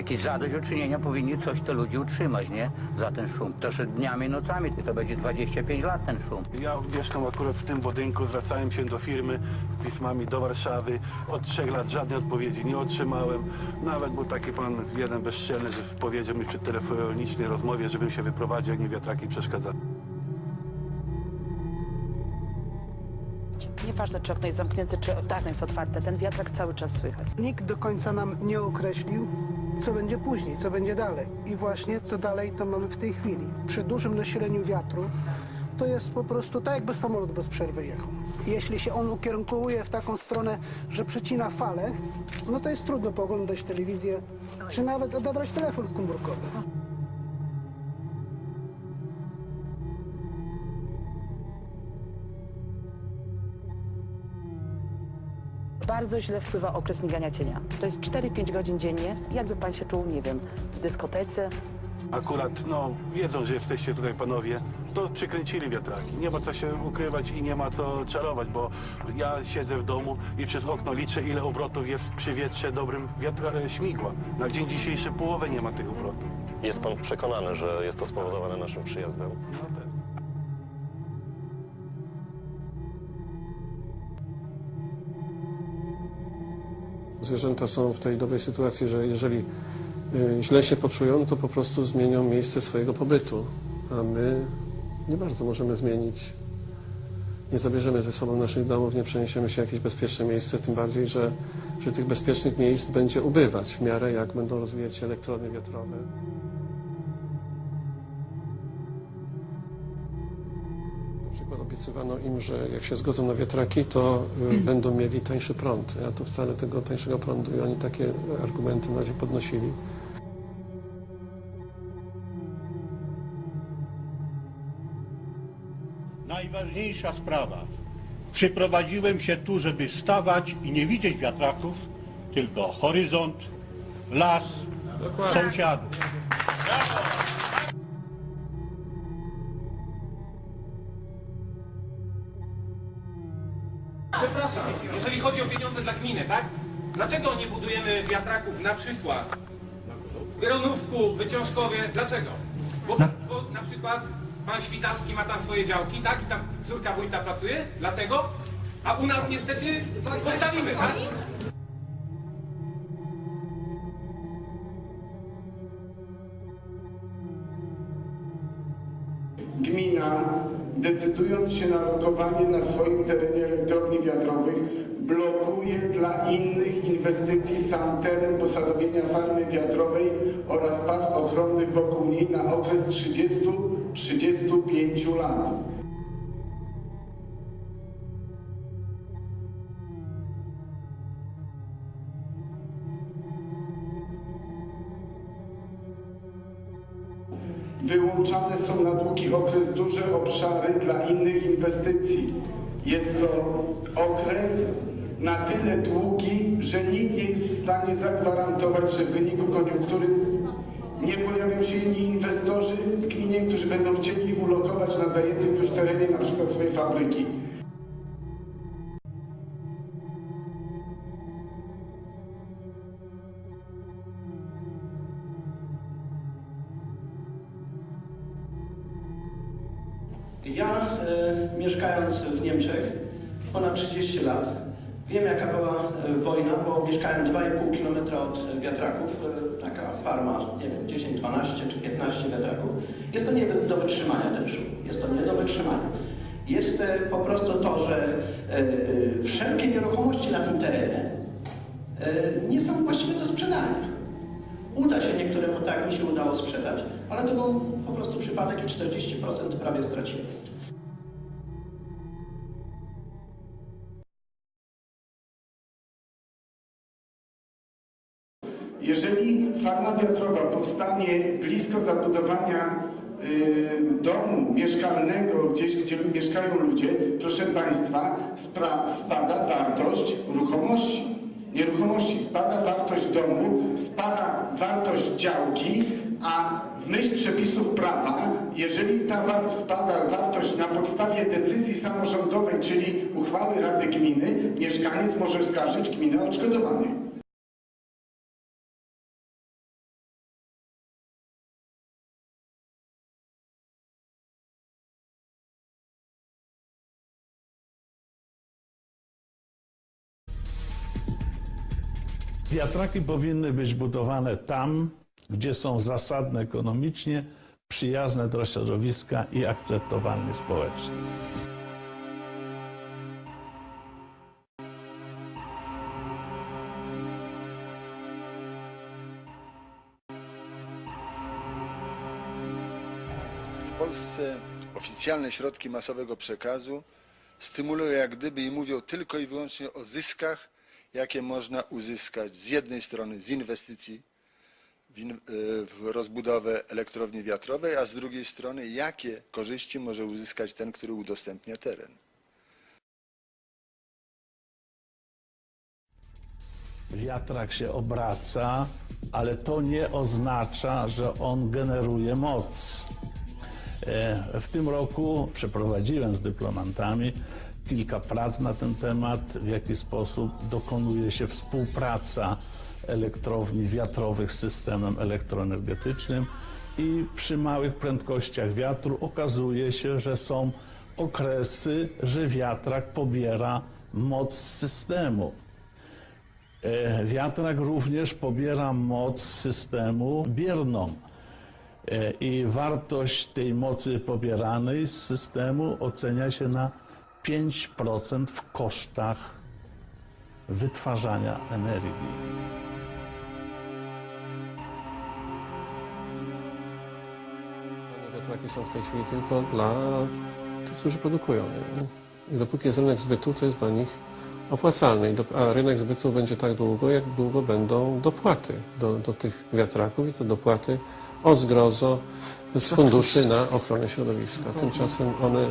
jakieś zadośćuczynienia powinni coś te ludzi utrzymać, nie? Za ten szum. To że dniami, nocami, to będzie 25 lat ten szum. Ja mieszkam akurat w tym budynku, zwracałem się do firmy pismami do Warszawy. Od trzech lat żadnej odpowiedzi nie otrzymałem. Nawet był taki pan jeden bezczelny, że powiedział mi przy telefonicznej rozmowie, żebym się wyprowadził, jak mi wiatraki przeszkadzały. Nieważne, czy okno jest zamknięte, czy okno jest otwarte, ten wiatrak cały czas słychać. Nikt do końca nam nie określił, co będzie później, co będzie dalej. I właśnie to dalej to mamy w tej chwili. Przy dużym nasileniu wiatru to jest po prostu tak, jakby samolot bez przerwy jechał. Jeśli się on ukierunkuje w taką stronę, że przecina falę, no to jest trudno pooglądać telewizję, czy nawet odebrać telefon komórkowy. Bardzo źle wpływa okres migania cienia. To jest 4-5 godzin dziennie. Jakby pan się czuł, nie wiem, w dyskotece, Akurat, no, wiedzą, że jesteście tutaj panowie, to przykręcili wiatraki. Nie ma co się ukrywać i nie ma co czarować, bo ja siedzę w domu i przez okno liczę, ile obrotów jest przy wietrze dobrym wiatra, e, śmigła. Na dzień dzisiejszy połowę nie ma tych obrotów. Jest pan przekonany, że jest to spowodowane naszym przyjazdem? No, tak. Zwierzęta są w tej dobrej sytuacji, że jeżeli y, źle się poczują, to po prostu zmienią miejsce swojego pobytu, a my nie bardzo możemy zmienić. Nie zabierzemy ze sobą naszych domów, nie przeniesiemy się w jakieś bezpieczne miejsce, tym bardziej, że, że tych bezpiecznych miejsc będzie ubywać w miarę jak będą rozwijać się elektrownie wiatrowe. Przykład obiecywano im, że jak się zgodzą na wiatraki, to y, będą mieli tańszy prąd. A tu wcale tego tańszego prądu i oni takie argumenty na razie podnosili. Najważniejsza sprawa. Przyprowadziłem się tu, żeby stawać i nie widzieć wiatraków, tylko horyzont, las, sąsiadów. Przepraszam, tak? Dlaczego nie budujemy wiatraków na przykład w Gronówku, Wyciążkowie? Dlaczego? Bo, bo na przykład pan Świtacki ma tam swoje działki, tak? I tam córka wójta pracuje, dlatego? A u nas niestety postawimy, tak? Gmina, decydując się na lokowanie na swoim terenie elektrowni wiatrowych, blokuje dla innych inwestycji sam teren posadowienia farmy wiatrowej oraz pas ochronny wokół niej na okres 30-35 lat. Wyłączane są na długi okres duże obszary dla innych inwestycji. Jest to okres na tyle długi, że nikt nie jest w stanie zagwarantować, że w wyniku koniunktury nie pojawią się inni inwestorzy w gminie, którzy będą chcieli ulokować na zajętym już terenie na przykład swojej fabryki. Ja e, mieszkając w Niemczech ponad 30 lat, wiem jaka była e, wojna, bo mieszkałem 2,5 km od wiatraków, e, taka farma, nie wiem, 10, 12 czy 15 wiatraków. Jest to nie do wytrzymania ten szum, jest to nie do wytrzymania. Jest e, po prostu to, że wszelkie nieruchomości na tym terenie nie są właściwie do sprzedania. Uda się niektóremu, tak mi się udało sprzedać, ale to był po prostu przypadek i 40% prawie straciłem. Jeżeli farma wiatrowa powstanie blisko zabudowania y, domu mieszkalnego, gdzieś gdzie mieszkają ludzie, proszę Państwa, spada wartość ruchomości. Nieruchomości spada wartość domu, spada wartość działki, a w myśl przepisów prawa, jeżeli ta wa- spada wartość na podstawie decyzji samorządowej, czyli uchwały Rady Gminy, mieszkaniec może skarżyć gminę o Wiatraki powinny być budowane tam, gdzie są zasadne ekonomicznie, przyjazne dla środowiska i akceptowalne społecznie. W Polsce oficjalne środki masowego przekazu stymulują jak gdyby i mówią tylko i wyłącznie o zyskach, jakie można uzyskać z jednej strony z inwestycji w, in, w rozbudowę elektrowni wiatrowej, a z drugiej strony jakie korzyści może uzyskać ten, który udostępnia teren. Wiatrak się obraca, ale to nie oznacza, że on generuje moc. E, W tym roku przeprowadziłem z dyplomantami kilka prac na ten temat, w jaki sposób dokonuje się współpraca elektrowni wiatrowych z systemem elektroenergetycznym i przy małych prędkościach wiatru okazuje się, że są okresy, że wiatrak pobiera moc systemu. E, Wiatrak również pobiera moc systemu bierną. E, I wartość tej mocy pobieranej z systemu ocenia się na 5% w kosztach wytwarzania energii. Wiatraki są w tej chwili tylko dla tych, którzy produkują? I dopóki jest rynek zbytu, to jest dla nich do, a rynek zbytu będzie tak długo, jak długo będą dopłaty do, do tych wiatraków i to dopłaty o zgrozo z funduszy na ochronę środowiska. Tymczasem one,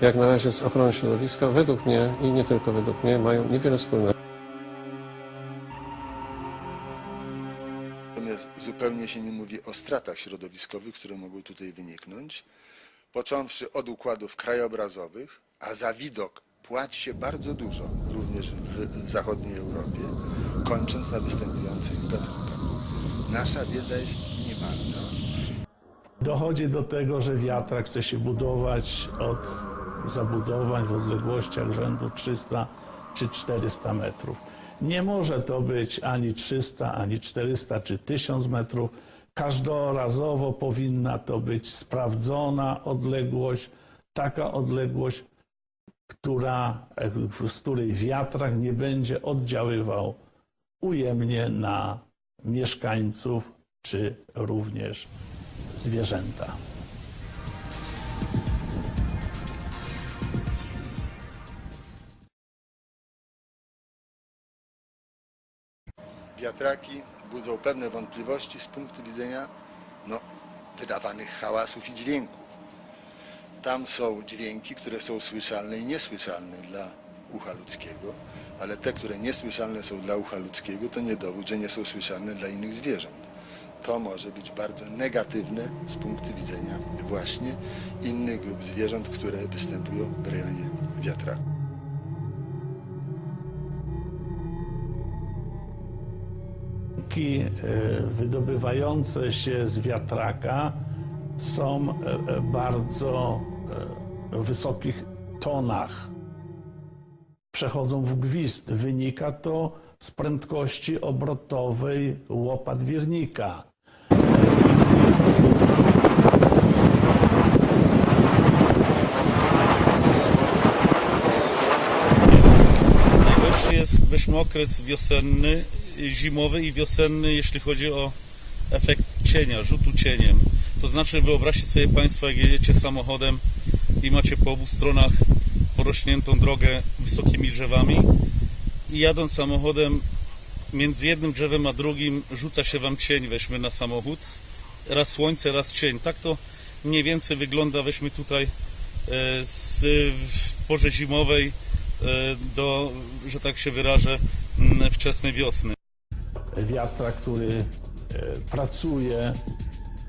jak na razie z ochroną środowiska, według mnie i nie tylko według mnie, mają niewiele wspólnego. Natomiast zupełnie się nie mówi o stratach środowiskowych, które mogą tutaj wyniknąć, począwszy od układów krajobrazowych, a za widok płaci się bardzo dużo, również w zachodniej Europie, kończąc na występujących gatunkach. Nasza wiedza jest minimalna. Dochodzi do tego, że wiatrak chce się budować od zabudowań w odległościach rzędu 300 czy 400 metrów. Nie może to być ani 300, ani 400 czy 1000 metrów. Każdorazowo powinna to być sprawdzona odległość, taka odległość, która, z której wiatrak nie będzie oddziaływał ujemnie na mieszkańców czy również zwierzęta. Wiatraki budzą pewne wątpliwości z punktu widzenia no, wydawanych hałasów i dźwięków. Tam są dźwięki, które są słyszalne i niesłyszalne dla ucha ludzkiego, ale te, które niesłyszalne są dla ucha ludzkiego, to nie dowód, że nie są słyszalne dla innych zwierząt. To może być bardzo negatywne z punktu widzenia właśnie innych grup zwierząt, które występują w rejonie wiatraku. E, wydobywające się z wiatraka są e, e, bardzo wysokich tonach. Przechodzą w gwizd. Wynika to z prędkości obrotowej łopat wirnika. Najgorszy jest okres wiosenny, zimowy i wiosenny, jeśli chodzi o efekt cienia, rzutu cieniem. To znaczy wyobraźcie sobie Państwo, jak jedziecie samochodem i macie po obu stronach porośniętą drogę wysokimi drzewami i jadąc samochodem między jednym drzewem a drugim rzuca się Wam cień, weźmy na samochód. Raz słońce, raz cień. Tak to mniej więcej wygląda, weźmy tutaj e, z porze zimowej e, do, że tak się wyrażę, m, wczesnej wiosny. Wiatrak, który e, pracuje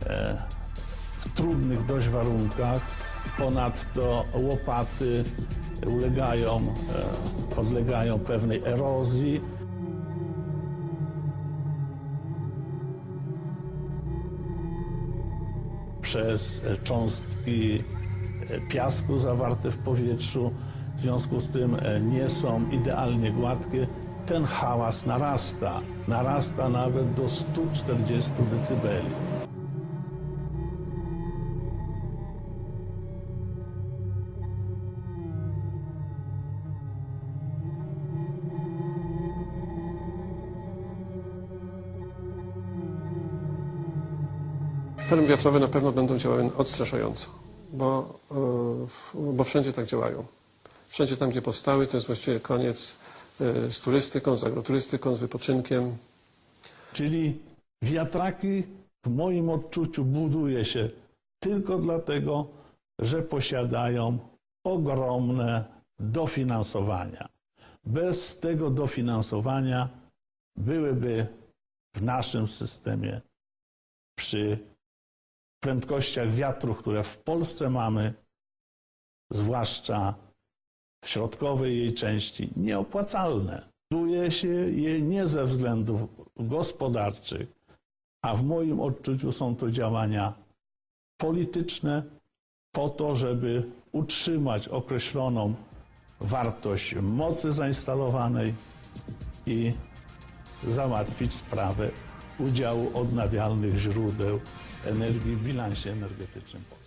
e, w trudnych dość warunkach. Ponadto łopaty ulegają, e, podlegają pewnej erozji. Przez cząstki piasku zawarte w powietrzu. W związku z tym nie są idealnie gładkie ten hałas narasta. Narasta nawet do 140 decybeli. Farmy wiatrowe na pewno będą działały odstraszająco, bo, e, bo wszędzie tak działają. Wszędzie tam, gdzie powstały, to jest właściwie koniec z turystyką, z agroturystyką, z wypoczynkiem. Czyli wiatraki w moim odczuciu buduje się tylko dlatego, że posiadają ogromne dofinansowania. Bez tego dofinansowania byłyby w naszym systemie przy prędkościach wiatru, które w Polsce mamy, zwłaszcza w środkowej jej części, nieopłacalne. Buduje się je nie ze względów gospodarczych, a w moim odczuciu są to działania polityczne po to, żeby utrzymać określoną wartość mocy zainstalowanej i załatwić sprawę udziału odnawialnych źródeł energii w bilansie energetycznym Polski.